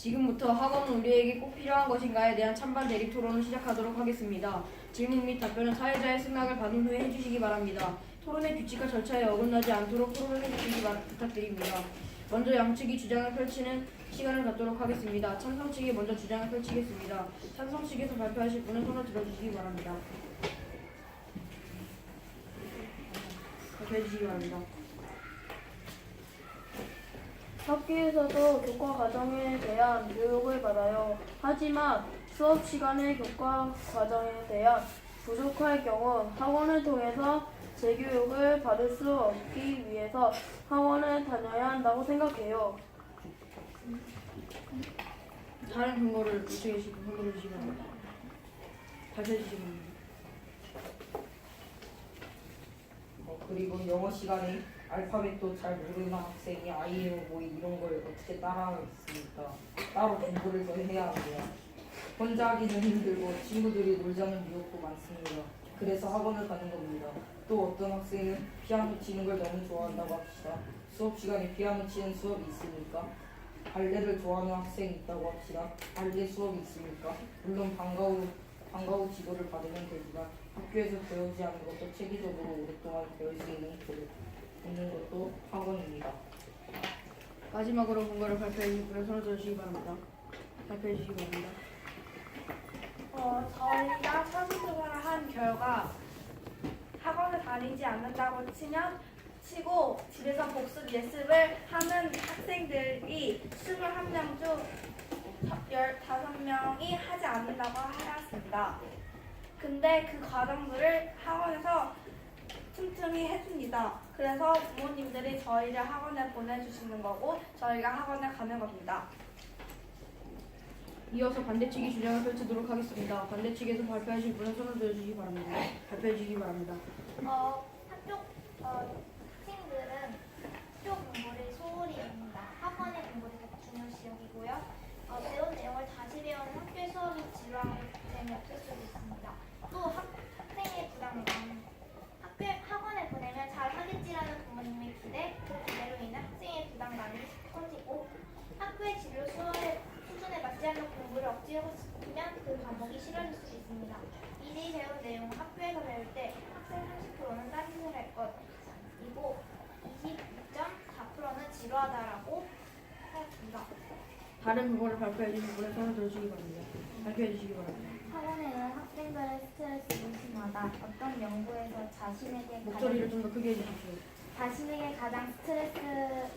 지금부터 학원은 우리에게 꼭 필요한 것인가에 대한 찬반 대립 토론을 시작하도록 하겠습니다. 질문 및 답변은 사회자의 승낙을 받은 후에 해주시기 바랍니다. 토론의 규칙과 절차에 어긋나지 않도록 토론을 해주시기 바, 부탁드립니다. 먼저 양측이 주장을 펼치는 시간을 갖도록 하겠습니다. 찬성 측이 먼저 주장을 펼치겠습니다. 찬성 측에서 발표하실 분은 손을 들어주시기 바랍니다. 발표해 주시기 바랍니다. 학교에서도 교과 과정에 대한 교육을 받아요. 하지만 수업 시간의 교과 과정에 대한 부족할 경우 학원을 통해서 재교육을 받을 수 없기 위해서 학원을 다녀야 한다고 생각해요. 다른 근거를 제시해주시고 근거를 주시기 바랍니다. 발표해 주시기 바랍니다. 어, 그리고 영어 시간에 알파벳도 잘 모르는 학생이 아이유 뭐 이런 걸 어떻게 따라하겠습니까? 따로 공부를 더 해야 합니다. 혼자 하기는 힘들고 친구들이 놀자는 유혹도 많습니다. 그래서 학원을 가는 겁니다. 또 어떤 학생은 피아노 치는 걸 너무 좋아한다고 합시다. 수업 시간에 피아노 치는 수업이 있습니까? 발레를 좋아하는 학생이 있다고 합시다. 발레 수업이 있습니까? 물론 방과 후 방과 후 지도를 받으면 됩니다. 학교에서 배우지 않은 것도 체계적으로 오랫동안 배울 수 있는 것을 있는 것도 학원입니다. 마지막으로 근거를 발표해 주시고 손을 들어주시기 바랍니다. 발표해 주시기 바랍니다. 어, 저희가 사무생활을 한 결과 학원을 다니지 않는다고 치면 치고 집에서 복습 예습을 하는 학생들이 21명 중 15명이 하지 않는다고 하였습니다. 근데 그 과정들을 학원에서 틈틈이 해줍니다. 그래서 부모님들이 저희를 학원에 보내주시는 거고 저희가 학원에 가는 겁니다. 이어서 반대측이 주장을 펼치도록 하겠습니다. 반대측에서 발표하실 분은 손을 들어주시기 바랍니다. 발표해 주시기 바랍니다. 어, 학교 어, 학생들은 학교 공부를 소홀히 합니다. 학원의 공부를 더 중요시 여기고요. 어, 배운 내용을 다시 배우는 학교 수업이 지루하고 재미없을 수도 있습니다. 또 학, 학생의 부담감. 학교 학원에 보내면 잘 하겠지라는 부모님의 기대, 그 기대로 인해 학생의 부담감이 커지고 학교의 진로 수업의 수준에 맞지 않는 공부를 억지로 시키면 그 과목이 싫어질 수도 있습니다. 이리 배운 내용을 학교에서 배울 때 학생 30%는 딴짓을 할 것 이고 22.4%는 지루하다라고 하였습니다. 다른 근거를 발표해 주실 분은 손을 들어주시기 바랍니다. 발표해 주시기 바랍니다. 학원에는 학생들의 스트레스를 심하다. 어떤 연구에서 자신에게 목소리를 좀더 크게 해주십시오. 자신에게 가장 스트레스를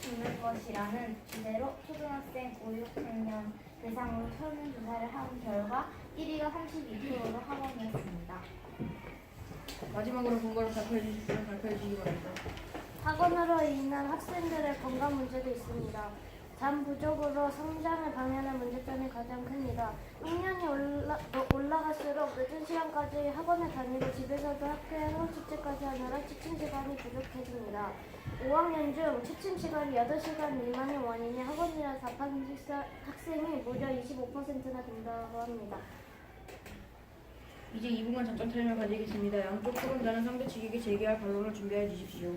주는 것이라는 주제로 초등학생 5, 6학년 대상으로 설문조사를 한 결과 1위가 32%로 학원이었습니다. 마지막으로 근거를 발표해 분은 발표해 주시기 바랍니다. 학원으로 인한 학생들의 건강 문제도 있습니다. 잠 부족으로 성장을 방해하는 문제점이 가장 큽니다. 학년이 올라, 어, 올라갈수록 늦은 시간까지 학원을 다니고 집에서도 학교에서 숙제까지 하느라 취침 시간이 부족해집니다. 5학년 중 취침 시간이 8시간 미만의 원인이 학원이라 답하는 학생이 무려 25%나 된다고 합니다. 이제 2분간 작전 타임을 가지겠습니다. 양쪽 토론자는 상대 측에게 제기할 반론을 준비해 주십시오.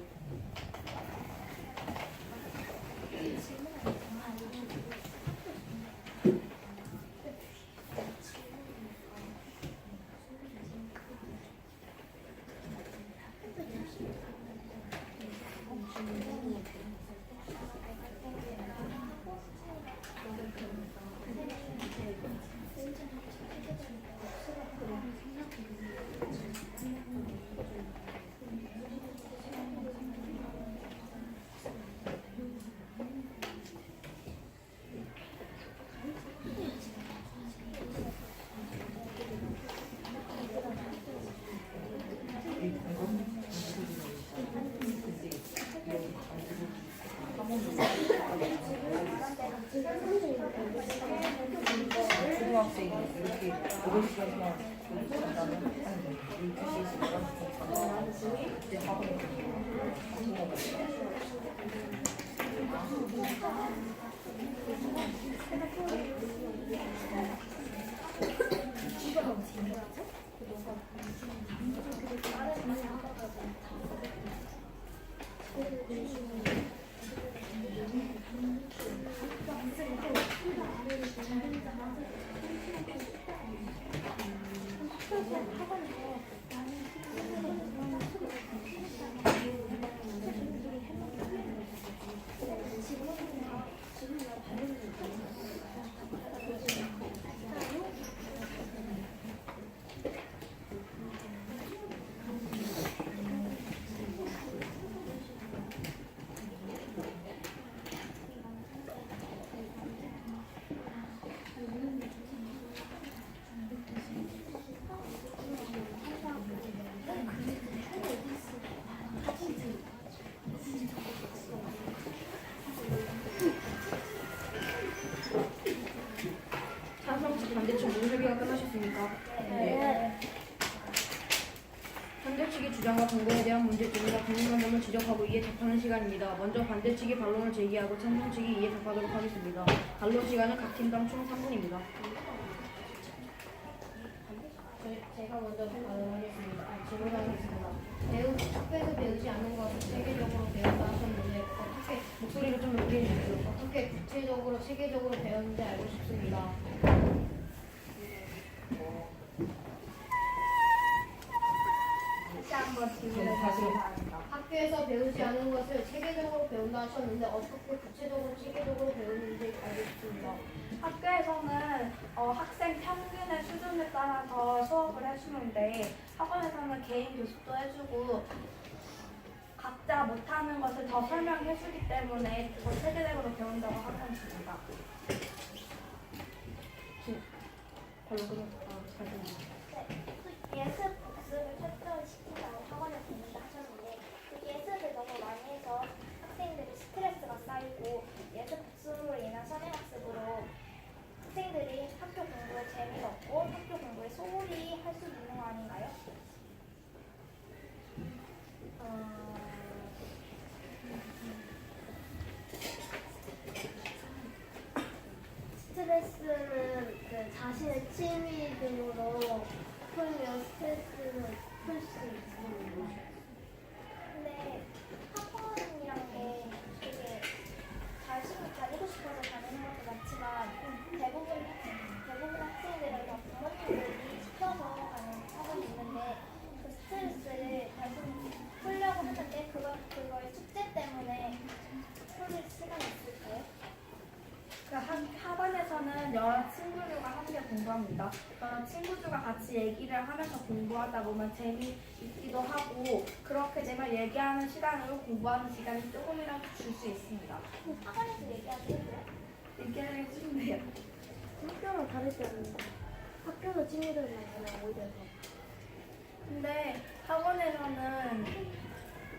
초등학생이 이렇게 8시간 동안 공부한다면 한 12시에서 11시간 그때 학원에 찬 끝나셨습니까? 네. 반대 측의 주장과 근거에 대한 문제점이나 궁금한 점을 지적하고 이에 답하는 시간입니다. 먼저 반대 측이 반론을 제기하고 찬성 측이 이에 답하도록 하겠습니다. 반론 시간은 각 팀당 총 3분입니다. 제가 먼저 발언하겠습니다. 아, 질문하겠습니다. 배우, 학교에서 배우지 않는 것을 체계적으로 배운다 하셨는데 어떻게 목소리를 좀 높게 해주세요. 어떻게 구체적으로 체계적으로 배웠는지 알고 싶습니다. 한번 저는 질문을 다시 드리겠습니다. 학교에서 배우지 않은 것을 체계적으로 배운다 하셨는데 어떻게 구체적으로 체계적으로 배우는지 알고 싶습니다. 학교에서는 어, 학생 평균의 수준에 따라서 수업을 해주는데 학원에서는 개인 교습도 해주고 각자 못하는 것을 더 설명해주기 때문에 더 체계적으로 배운다고 하면 됩니다. 끝났습니다. 네, 예습 복습을 철저히 시킨다고 학원에 보낸다 하셨는데 그 예습을 너무 많이 해서 학생들이 스트레스가 쌓이고 예습 복습으로 인한 선행학습으로 학생들이 학교 공부에 재미가 없고 학교 공부에 소홀히 할 수 있는 거 아닌가요? 어... 스트레스는 그 자신의 취미등으로 풀면 스트레스를 풀 수 있습니다. 근데 학원이란 게 되게 자신이 다니고 싶어서 다니는 것도 많지만 대부분 대부분 학생들은 다 부모님들이 시켜서 가는 학원이 있는데 그 스트레스를 자신이 풀려고 하는데 그걸 그걸 숙제 때문에 풀릴 시간이 있을까요? 그 학, 학원에서는 여러 친구들과 함께 공부합니다. 여러 친구들과 하면서 공부하다 보면 재미있기도 하고 그렇게 되면 얘기하는 시간으로 공부하는 시간이 조금이라도 줄 수 있습니다. 학원에서 얘기하세요? 얘기를 해주는데요. 학교랑 다르지 않나요? 학교는 친구들만 만나요 오히려 더. 근데 학원에서는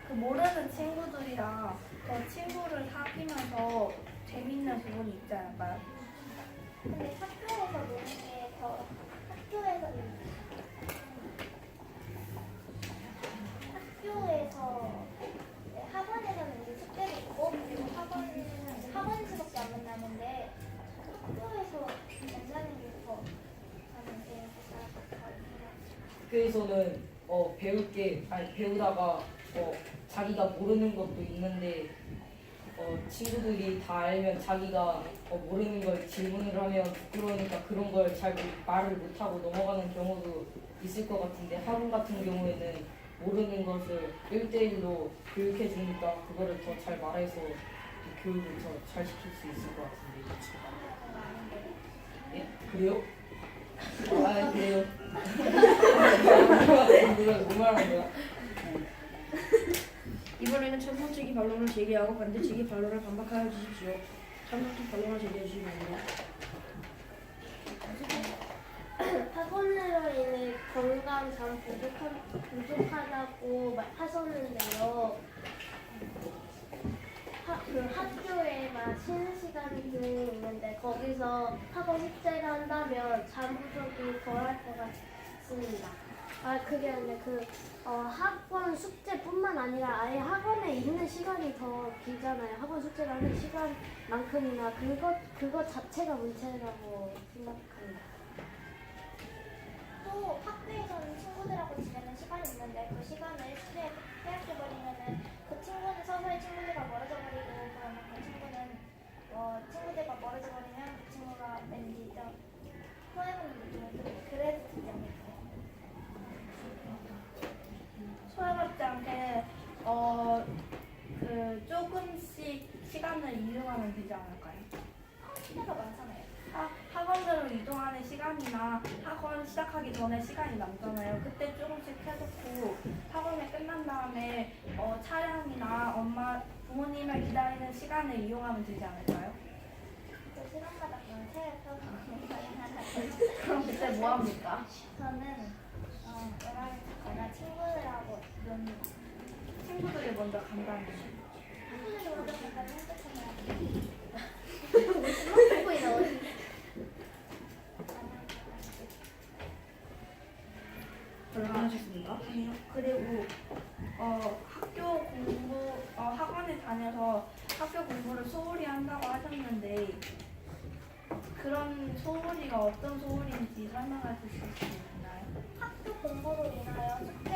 그 모르는 친구들이랑 더 친구를 사귀면서 재밌는 부분이 있지 않을까요? 근데 학교에서 노는 게더 학교에서 네, 학원에서는 이제 숙제도 있고 그리고 학원은 학원에서밖에 안 만나는데 학교에서 만나는 게더 저는 제일. 학교에서는 어, 배울 게 아니 배우다가 어, 자기가 모르는 것도 있는데 어, 친구들이 다 알면 자기가 어, 모르는 걸 질문을 하면 부끄러우니까 그런 걸 잘 말을 못하고 넘어가는 경우도 있을 것 같은데 학원 같은 경우에는 모르는 것을 1대1로 교육해 주니까 그거를 더 잘 말해서 교육을 더 잘 시킬 수 있을 것 같은데 예? 그래요? 아 그래요 뭐 말하는 거야? 이번에는 찬성 측이 반론을 제기하고 반대 측이 반론을 반박하여 주십시오. 찬성 측 반론을 제기해 주시기 바랍니다. 학원으로 인해 건강 잘 부족한, 부족하다고 말- 하셨는데요. 하, 그 학교에 막 쉬는 시간이 있는데 거기서 학원 숙제를 한다면 잠 부족이 덜할 것 같습니다. 아 그게 아니라 그 어, 학원 숙제뿐만 아니라 아예 학원에 있는 시간이 더 길잖아요. 학원 숙제를 하는 시간만큼이나 그것 그것 자체가 문제라고 생각합니다. 하고 학교에서는 친구들하고 지내는 시간이 있는데 그 시간을 숙제에 빼앗겨버리면은 그 친구는 서서히 친구들과 멀어져 버리고 그러면 그 친구는 어, 친구들과 멀어져 버리면 그 친구가 왠지 좀 소외받는 느낌이 들고 그래서 긴장했어요. 소외받지 않게 어, 그 조금씩 시간을 이용하면 되지 않을까요? 아, 시대가 많잖아요. 하, 학원으로 이동하는 시간이나 학원 시작하기 전에 시간이 남잖아요. 그때 조금씩 해놓고 학원이 끝난 다음에 어, 차량이나 엄마 부모님을 기다리는 시간을 이용하면 되지 않을까요? 그 시간마다 펴서 그럼 그때 뭐 합니까? 저는 어, 영화를 듣거나 친구들하고 노는 친구들이 먼저 간다는 거. 친구들이 먼저 잠깐 핸드폰을 스마트폰이 나오는 결혼하셨습니까? 그리고 어, 학교 공부 어, 학원에 다녀서 학교 공부를 소홀히 한다고 하셨는데 그런 소홀히가 어떤 소홀인지 설명해 주실 수 있나요? 학교 공부로 인하여 숙제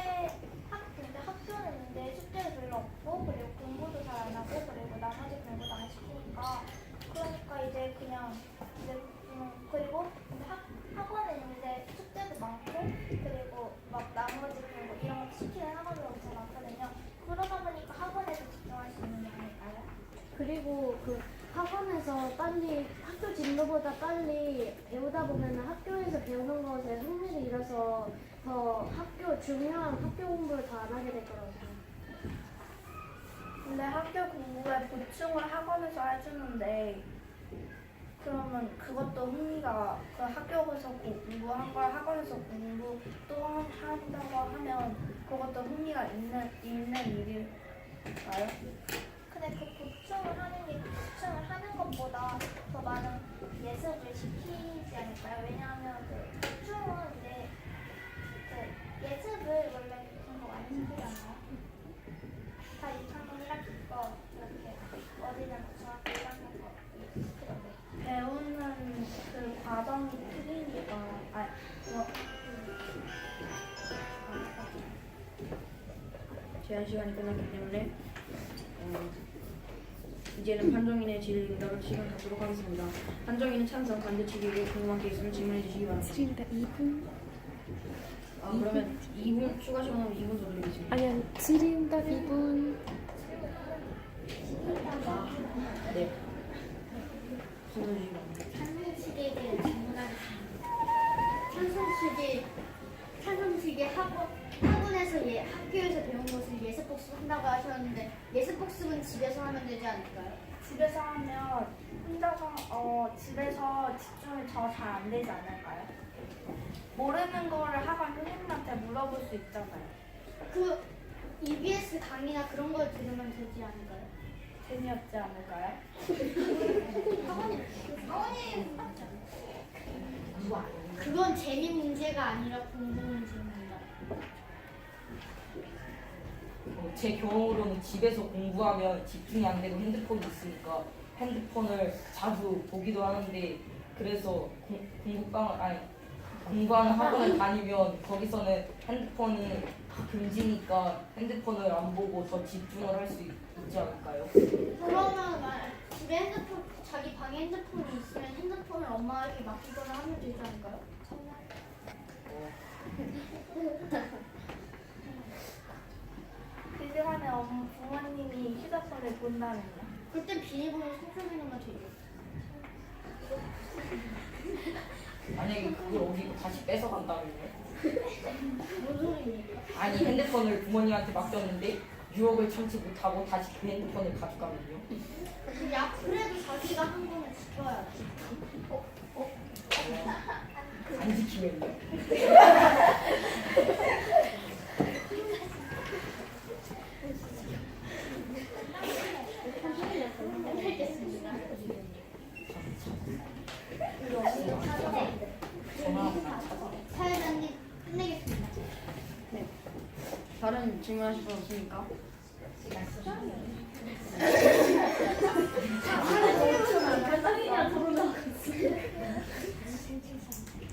학 근데 학교는 근데 숙제가 별로 없고 그리고 공부도 잘 안 하고 그리고 나머지 공부도 안 시키니까 그러니까 이제 그냥 이제 음, 그리고 근데 학 학원은 이제 숙제도 많고 그리고 막 나머지 공부 이런 거 시키는 학원도 엄청 많거든요. 그러다 보니까 학원에서 집중할 수 있는 게 아닐까요? 그리고 그 빨리 학교 진도보다 빨리 배우다 보면 학교에서 배우는 것에 흥미를 잃어서 더 학교 중요한 학교 공부를 더 안 하게 생각해요. 근데 학교 공부에 보충을 학원에서 해주는데 그러면 그것도 흥미가 그 학교에서 공부한 걸 학원에서 공부 또 한다고 하면 그것도 흥미가 있는 있는 일일까요? 근데 그 보충을 하는 게 보충을 하는 것보다 더 많은 예습을 시키지 않을까요? 왜냐하면 그 보충은 이제 그 예습을 원래 보통 많이 시키잖아요. 다 2학년 1학기 거 이렇게 어디는 중학교 1학년 거 시키던데. 배우는 그 과정이 틀리니까 아 뭐, 제한 시간이 끝났기 때문에 어, 이제는 판정인의 질 응답을 시간 갖도록 하겠습니다. 판정인은 찬성, 반대치기로 궁금한 게 있으면 질문해 주시기 바랍니다. 지금다 2분? 아, 그러면 2분 추가 시간은 2분 더 드리겠습니다. 아니 아니 질의응답 2분 아, 네. 질문해 주시기 바랍니다. 찬성식에 대해 질문하겠습니다. 찬성식이 찬성식이 학원 학원에서 예 학교에서 배운 것을 예습 복습한다고 하셨는데 예습 복습은 집에서 하면 되지 않을까요? 집에서 하면 혼자서 어 집에서 집중이 더 잘 안 되지 않을까요? 모르는 거를 학원 선생님한테 물어볼 수 있잖아요. 그 EBS 강의나 그런 걸 들으면 되지 않을까요? 재미없지 않을까요? 학원이 학원이 그건 재미 문제가 아니라 공부 문제입니다. 어, 제 경험으로는 집에서 공부하면 집중이 안 되고 핸드폰이 있으니까 핸드폰을 자주 보기도 하는데 그래서 공, 공부방 아니 공부하는 학원을 다니면 거기서는 핸드폰이 다 금지니까 핸드폰을 안 보고 더 집중을 할 수 있지 않을까요? 그러면 만 집에 핸드폰 자기 방에 핸드폰이 있으면 핸드폰을 엄마에게 맡기거나 하면 되지 않을까요? 어, 그 시간에 엄- 부모님이 휴대폰을 본다면요. 그때 비밀번호 놓으면 되죠. 만약에 그걸 어디로 다시 뺏어간다면요? 뭔 소리입니까? 아니 핸드폰을 부모님한테 맡겼는데 유혹을 참지 못하고 다시 그 핸드폰을 가져가면요? 야 그래도 자기가 한 거는 지켜야지. 안 지키면요? 알겠습니다. 전화하고 나 찾아. 사회자님 끝내겠습니다. 다른 질문하실 분 없습니까?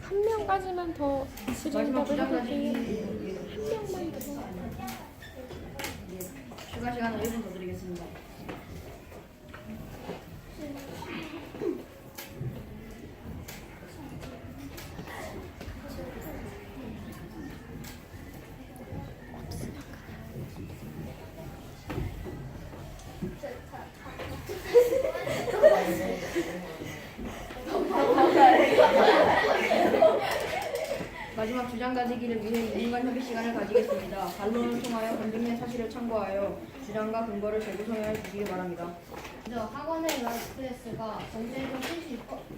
한 명까지만 더 질의응답을 해볼게요 한 명만 더 추가 시간은 1분 반론을 통하여 검증된 사실을 참고하여 주장과 근거를 재구성해 주시기 바랍니다. 먼저 학원의 라스트레스가 전체적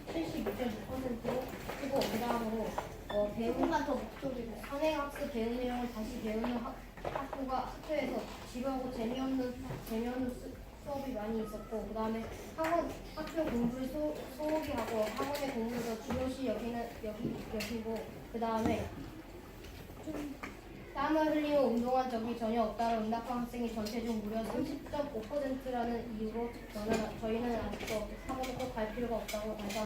72.6%고 그 다음으로 어, 배우 조금만 더 목소리를. 선행학습 배운 내용을 다시 배우는 학, 학교가 학교에서 지루하고 재미없는 재미없는 수, 수업이 많이 있었고 그 다음에 학원 학교 공부를 소, 소홀히 하고 학원의 공부를 더 중요시 여기는 여기 여기고 그 다음에 땀을 흘리고 운동한 적이 전혀 없다는 응답한 학생이 전체 중 무려 30.5%라는 이유로 저는 저희는 아직도 꼭갈 필요가 없다고 다시